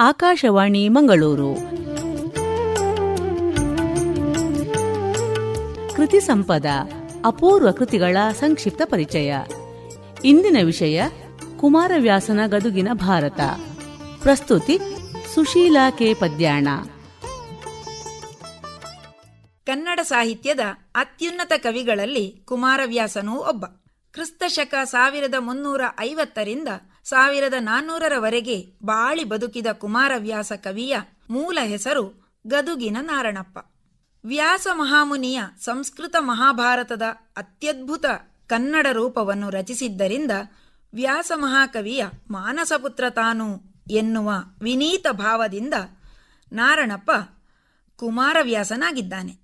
ಆಕಾಶವಾಣಿ ಮಂಗಳೂರು. ಕೃತಿ ಸಂಪದ, ಅಪೂರ್ವ ಕೃತಿಗಳ ಸಂಕ್ಷಿಪ್ತ ಪರಿಚಯ. ಇಂದಿನ ವಿಷಯ, ಕುಮಾರವ್ಯಾಸನ ಗದುಗಿನ ಭಾರತ. ಪ್ರಸ್ತುತಿ, ಸುಶೀಲಾ ಕೆ. ಪದ್ಯಾಣ. ಕನ್ನಡ ಸಾಹಿತ್ಯದ ಅತ್ಯುನ್ನತ ಕವಿಗಳಲ್ಲಿ ಕುಮಾರವ್ಯಾಸನೂ ಒಬ್ಬ. ಕ್ರಿಸ್ತಶಕ ಸಾವಿರದ ಮುನ್ನೂರ ಐವತ್ತರಿಂದ ಸಾವಿರದ ನಾನ್ನೂರರವರೆಗೆ ಬಾಳಿ ಬದುಕಿದ ಕುಮಾರವ್ಯಾಸ ಕವಿಯ ಮೂಲ ಹೆಸರು ಗದುಗಿನ ನಾರಣಪ್ಪ. ವ್ಯಾಸ ಮಹಾಮುನಿಯ ಸಂಸ್ಕೃತ ಮಹಾಭಾರತದ ಅತ್ಯದ್ಭುತ ಕನ್ನಡ ರೂಪವನ್ನು ರಚಿಸಿದ್ದರಿಂದ ವ್ಯಾಸ ಮಹಾಕವಿಯ ಮಾನಸಪುತ್ರ ತಾನು ಎನ್ನುವ ವಿನೀತ ಭಾವದಿಂದ ನಾರಣಪ್ಪ ಕುಮಾರವ್ಯಾಸನಾಗಿದ್ದಾನೆ.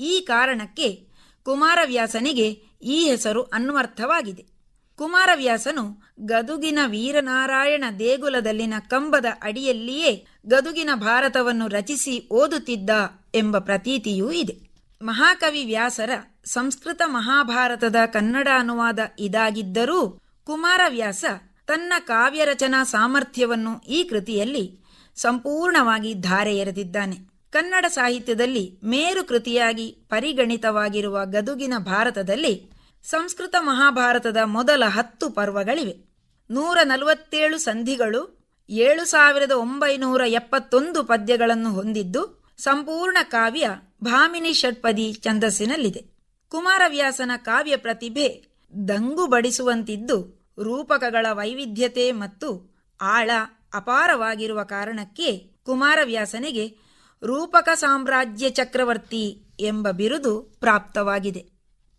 ಈ ಕಾರಣಕ್ಕೆ ಕುಮಾರವ್ಯಾಸನಿಗೆ ಈ ಹೆಸರು ಅನ್ವರ್ಥವಾಗಿದೆ. ಕುಮಾರವ್ಯಾಸನು ಗದುಗಿನ ವೀರನಾರಾಯಣ ದೇಗುಲದಲ್ಲಿನ ಕಂಬದ ಅಡಿಯಲ್ಲಿಯೇ ಗದುಗಿನ ಭಾರತವನ್ನು ರಚಿಸಿ ಓದುತ್ತಿದ್ದ ಎಂಬ ಪ್ರತೀತಿಯೂ ಇದೆ. ಮಹಾಕವಿ ವ್ಯಾಸರ ಸಂಸ್ಕೃತ ಮಹಾಭಾರತದ ಕನ್ನಡ ಅನುವಾದ ಇದಾಗಿದ್ದರೂ ಕುಮಾರವ್ಯಾಸ ತನ್ನ ಕಾವ್ಯರಚನಾ ಸಾಮರ್ಥ್ಯವನ್ನು ಈ ಕೃತಿಯಲ್ಲಿ ಸಂಪೂರ್ಣವಾಗಿ ಧಾರೆ ಎರೆದಿದ್ದಾನೆ. ಕನ್ನಡ ಸಾಹಿತ್ಯದಲ್ಲಿ ಮೇರು ಕೃತಿಯಾಗಿ ಪರಿಗಣಿತವಾಗಿರುವ ಗದುಗಿನ ಭಾರತದಲ್ಲಿ ಸಂಸ್ಕೃತ ಮಹಾಭಾರತದ ಮೊದಲ ಹತ್ತು ಪರ್ವಗಳಿವೆ. ನೂರ ನಲವತ್ತೇಳು ಸಂಧಿಗಳು, ಏಳು ಸಾವಿರದ ಒಂಬೈನೂರ ಎಪ್ಪತ್ತೊಂದು ಪದ್ಯಗಳನ್ನು ಹೊಂದಿದ್ದು ಸಂಪೂರ್ಣ ಕಾವ್ಯ ಭಾಮಿನಿ ಷಟ್ಪದಿ ಛಂದಸ್ಸಿನಲ್ಲಿದೆ. ಕುಮಾರವ್ಯಾಸನ ಕಾವ್ಯ ಪ್ರತಿಭೆ ದಂಗು ಬಡಿಸುವಂತಿದ್ದು ರೂಪಕಗಳ ವೈವಿಧ್ಯತೆ ಮತ್ತು ಆಳ ಅಪಾರವಾಗಿರುವ ಕಾರಣಕ್ಕೆ ಕುಮಾರವ್ಯಾಸನಿಗೆ ರೂಪಕ ಸಾಮ್ರಾಜ್ಯ ಚಕ್ರವರ್ತಿ ಎಂಬ ಬಿರುದು ಪ್ರಾಪ್ತವಾಗಿದೆ.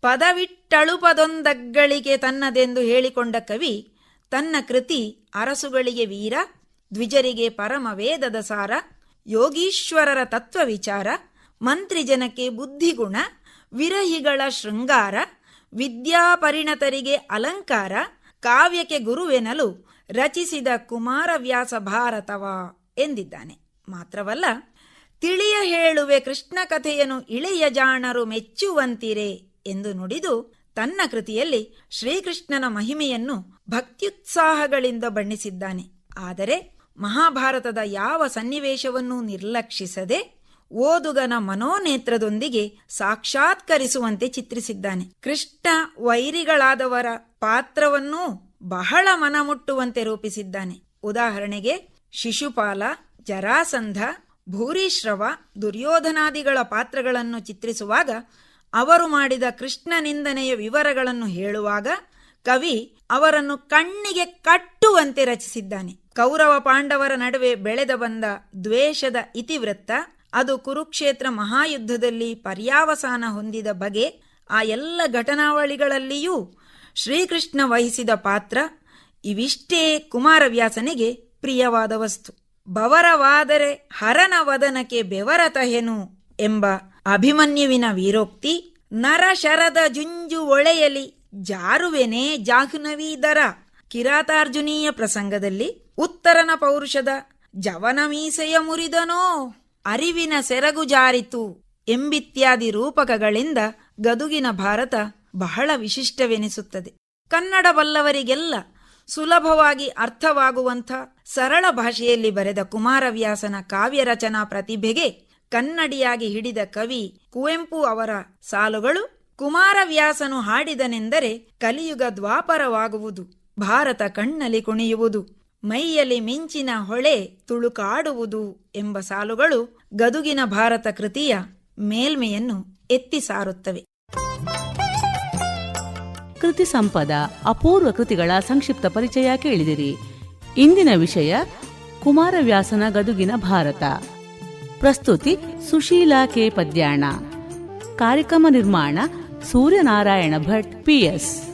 ಪದವಿಟ್ಟಳುಪದೊಂದಗ್ಗಳಿಗೆ ತನ್ನದೆಂದು ಹೇಳಿಕೊಂಡ ಕವಿ, ತನ್ನ ಕೃತಿ ಅರಸುಗಳಿಗೆ ವೀರ, ದ್ವಿಜರಿಗೆ ಪರಮ ವೇದದ ಸಾರ, ಯೋಗೀಶ್ವರರ ತತ್ವ ವಿಚಾರ ಮಂತ್ರಿಜನಕ್ಕೆ ಬುದ್ಧಿಗುಣ, ವಿರಹಿಗಳ ಶೃಂಗಾರ, ವಿದ್ಯಾಪರಿಣತರಿಗೆ ಅಲಂಕಾರ, ಕಾವ್ಯಕ್ಕೆ ಗುರುವೆನಲು ರಚಿಸಿದ ಕುಮಾರವ್ಯಾಸ ಭಾರತವ ಎಂದಿದ್ದಾನೆ. ಮಾತ್ರವಲ್ಲ, ತಿಳಿಯ ಹೇಳುವೆ ಕೃಷ್ಣ ಕಥೆಯನ್ನು ಇಳೆಯ ಜಾಣರು ಮೆಚ್ಚುವಂತಿರೆ ಎಂದು ನುಡಿದು ತನ್ನ ಕೃತಿಯಲ್ಲಿ ಶ್ರೀಕೃಷ್ಣನ ಮಹಿಮೆಯನ್ನು ಭಕ್ತ್ಯುತ್ಸಾಹಗಳಿಂದ ಬಣ್ಣಿಸಿದ್ದಾನೆ. ಆದರೆ ಮಹಾಭಾರತದ ಯಾವ ಸನ್ನಿವೇಶವನ್ನೂ ನಿರ್ಲಕ್ಷಿಸದೆ ಓದುಗನ ಮನೋನೇತ್ರದೊಂದಿಗೆ ಸಾಕ್ಷಾತ್ಕರಿಸುವಂತೆ ಚಿತ್ರಿಸಿದ್ದಾನೆ. ಕೃಷ್ಣ ವೈರಿಗಳಾದವರ ಪಾತ್ರವನ್ನೂ ಬಹಳ ಮನಮುಟ್ಟುವಂತೆ ರೂಪಿಸಿದ್ದಾನೆ. ಉದಾಹರಣೆಗೆ ಶಿಶುಪಾಲ, ಜರಾಸಂಧ, ಭೂರಿಶ್ರವ, ದುರ್ಯೋಧನಾದಿಗಳ ಪಾತ್ರಗಳನ್ನು ಚಿತ್ರಿಸುವಾಗ ಅವರು ಮಾಡಿದ ಕೃಷ್ಣ ನಿಂದನೆಯ ವಿವರಗಳನ್ನು ಹೇಳುವಾಗ ಕವಿ ಅವರನ್ನು ಕಣ್ಣಿಗೆ ಕಟ್ಟುವಂತೆ ರಚಿಸಿದ್ದಾನೆ. ಕೌರವ ಪಾಂಡವರ ನಡುವೆ ಬೆಳೆದ ಬಂದ ದ್ವೇಷದ ಇತಿವೃತ್ತ, ಅದು ಕುರುಕ್ಷೇತ್ರ ಮಹಾಯುದ್ಧದಲ್ಲಿ ಪರ್ಯಾವಸಾನ ಹೊಂದಿದ ಬಗೆ, ಆ ಎಲ್ಲ ಘಟನಾವಳಿಗಳಲ್ಲಿಯೂ ಶ್ರೀಕೃಷ್ಣ ವಹಿಸಿದ ಪಾತ್ರ ಇವಿಷ್ಟೇ ಕುಮಾರವ್ಯಾಸನಿಗೆ ಪ್ರಿಯವಾದ ವಸ್ತು ಬವರವಾದರೆ ಹರನ ವದನಕ್ಕೆ ಬೆವರತಹೆನು ಎಂಬ ಅಭಿಮನ್ಯುವಿನ ವೀರೋಕ್ತಿ, ನರ ಶರದ ಜುಂಜು ಒಳೆಯಲಿ, ಜಾರುವೆನೆ ಜಾಹ್ನವೀದರ ಕಿರಾತಾರ್ಜುನೀಯ ಪ್ರಸಂಗದಲ್ಲಿ, ಉತ್ತರನ ಪೌರುಷದ, ಜವನ ಮೀಸೆಯ ಮುರಿದನೋ, ಅರಿವಿನ ಸೆರಗು ಜಾರಿತು ಎಂಬಿತ್ಯಾದಿ ರೂಪಕಗಳಿಂದ ಗದುಗಿನ ಭಾರತ ಬಹಳ ವಿಶಿಷ್ಟವೆನಿಸುತ್ತದೆ. ಕನ್ನಡ ಬಲ್ಲವರಿಗೆಲ್ಲ ಸುಲಭವಾಗಿ ಅರ್ಥವಾಗುವಂಥ ಸರಳ ಭಾಷೆಯಲ್ಲಿ ಬರೆದ ಕುಮಾರವ್ಯಾಸನ ಕಾವ್ಯ ರಚನಾ ಪ್ರತಿಭೆಗೆ ಕನ್ನಡಿಯಾಗಿ ಹಿಡಿದ ಕವಿ ಕುವೆಂಪು ಅವರ ಸಾಲುಗಳು ಕುಮಾರವ್ಯಾಸನು ಹಾಡಿದನೆಂದರೆ ಕಲಿಯುಗ ದ್ವಾಪರವಾಗುವುದು, ಭಾರತ ಕಣ್ಣಲ್ಲಿ ಕುಣಿಯುವುದು, ಮೈಯಲ್ಲಿ ಮಿಂಚಿನ ಹೊಳೆ ತುಳುಕಾಡುವುದು ಎಂಬ ಸಾಲುಗಳು ಗದುಗಿನ ಭಾರತ ಕೃತಿಯ ಮೇಲ್ಮೆಯನ್ನು ಎತ್ತಿ ಸಾರುತ್ತವೆ. ಕೃತಿ ಸಂಪದ, ಅಪೂರ್ವ ಕೃತಿಗಳ ಸಂಕ್ಷಿಪ್ತ ಪರಿಚಯ ಕೇಳಿದಿರಿ. ಇಂದಿನ ವಿಷಯ ಕುಮಾರವ್ಯಾಸನ ಗದುಗಿನ ಭಾರತ. ಪ್ರಸ್ತುತಿ ಸುಶೀಲಾ ಕೆ. ಪದ್ಯಾಣ. ಕಾರ್ಯಕ್ರಮ ನಿರ್ಮಾಣ ಸೂರ್ಯನಾರಾಯಣ ಭಟ್ ಪಿಎಸ್